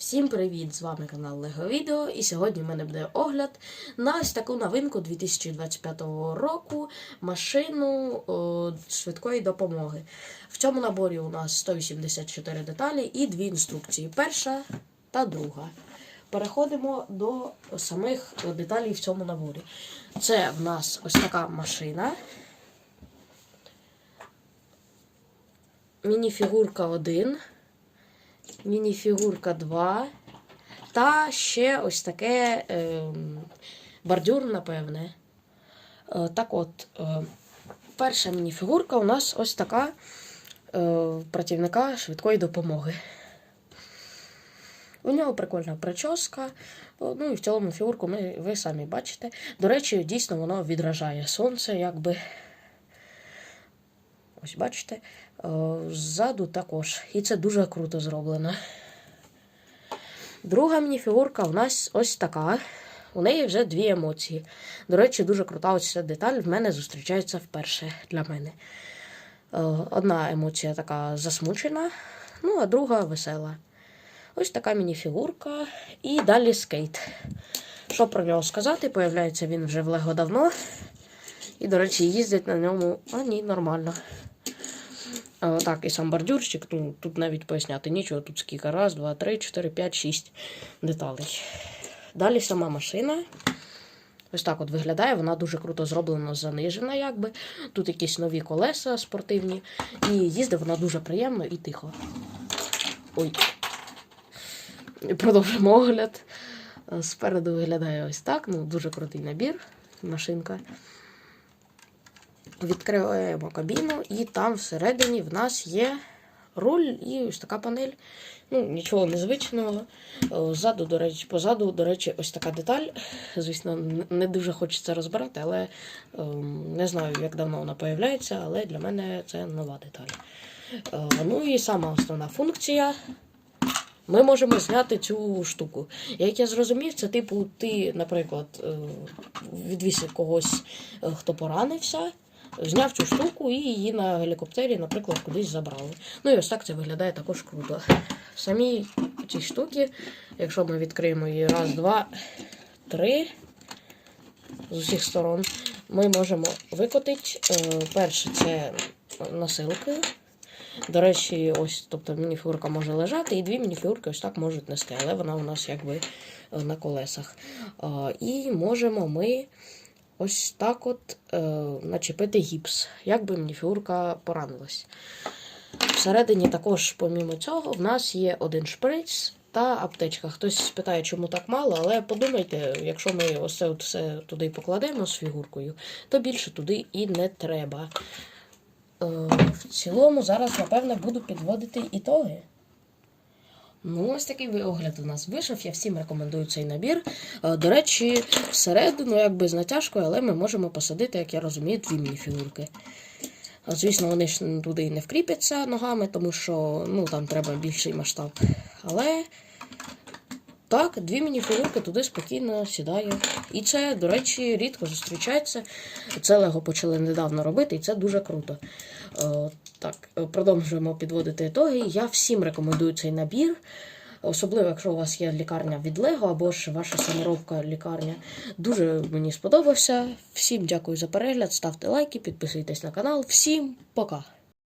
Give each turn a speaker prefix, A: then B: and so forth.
A: Всім привіт! З вами канал Лего Відео і сьогодні в мене буде огляд на ось таку новинку 2025 року машину о, швидкої допомоги. В цьому наборі у нас 184 деталі і дві інструкції: перша та друга. Переходимо до самих деталей в цьому наборі. Це в нас ось така машина. Мініфігурка 1 мініфігурка 2. Та ще ось таке е, бордюр, напевне. Е, так от, е, перша мініфігурка у нас ось така е, працівника швидкої допомоги. У нього прикольна прическа. Ну і в цілому фігурку ми, ви самі бачите. До речі, дійсно воно відражає сонце, якби. Ось бачите. Е, Ззаду також. І це дуже круто зроблено. Друга мініфігурка у нас ось така. У неї вже дві емоції. До речі, дуже крута ось ця деталь в мене зустрічається вперше для мене. Е, Одна емоція така засмучена, ну а друга весела. Ось така мініфігурка. І далі скейт. Що про нього сказати? Появляється він вже в Лего давно. І, до речі, їздить на ньому. А ні, нормально. А, так, і сам бордюрчик, ну, тут навіть поясняти нічого. Тут скільки. Раз, два, три, чотири, п'ять, шість деталей. Далі сама машина. Ось так от виглядає, вона дуже круто зроблена, занижена, якби. Тут якісь нові колеса спортивні. І їздить вона дуже приємно і тихо. Ой. Продовжимо огляд. Е, Спереду виглядає ось так. Ну, дуже крутий набір. Машинка. Відкриваємо кабіну, і там всередині в нас є руль і ось така панель. Ну, нічого незвичного. Ззаду, до речі, позаду, до речі, ось така деталь. Звісно, не дуже хочеться розбирати, але ем, не знаю, як давно вона появляється, але для мене це нова деталь. Е, ну і сама основна функція. Ми можемо зняти цю штуку. Як я зрозумів, це типу, ти, наприклад, е, відвісив когось, е, хто поранився, зняв цю штуку і її на гелікоптері, наприклад, кудись забрали. Ну і ось так це виглядає також круто. Самі ці штуки, якщо ми відкриємо її раз, два, три з усіх сторон, ми можемо викотити. Е, Перше це насилки. До речі, ось, тобто мініфігурка може лежати, і дві мініфігурки ось так можуть нести, але вона у нас якби е, на колесах. І можемо ми ось так от е, начепити гіпс, якби мініфігурка поранилась. Всередині також, помімо цього, в нас є один шприц та аптечка. Хтось спитає, чому так мало, але подумайте, якщо ми ось це от все туди покладемо з фігуркою, то більше туди і не треба. Е, в цілому зараз, напевно, буду підводити ітоги. Ну, ось такий огляд у нас вийшов. Я всім рекомендую цей набір. Е, До речі, всередину, якби з натяжкою, але ми можемо посадити, як я розумію, дві мініфігурки. Звісно, вони ж туди не вкріпляться ногами, тому що ну, там треба більший масштаб. Але так, дві мініфігурки туди спокійно сідає. І це, до речі, рідко зустрічається. Це Лего почали недавно робити, і це дуже круто. Е, так, е, продовжуємо підводити ітоги. Я всім рекомендую цей набір. Особливо, якщо у вас є лікарня від Лего або ж ваша саморобка лікарня. Дуже мені сподобався. Всім дякую за перегляд. Ставте лайки, підписуйтесь на канал. Всім пока!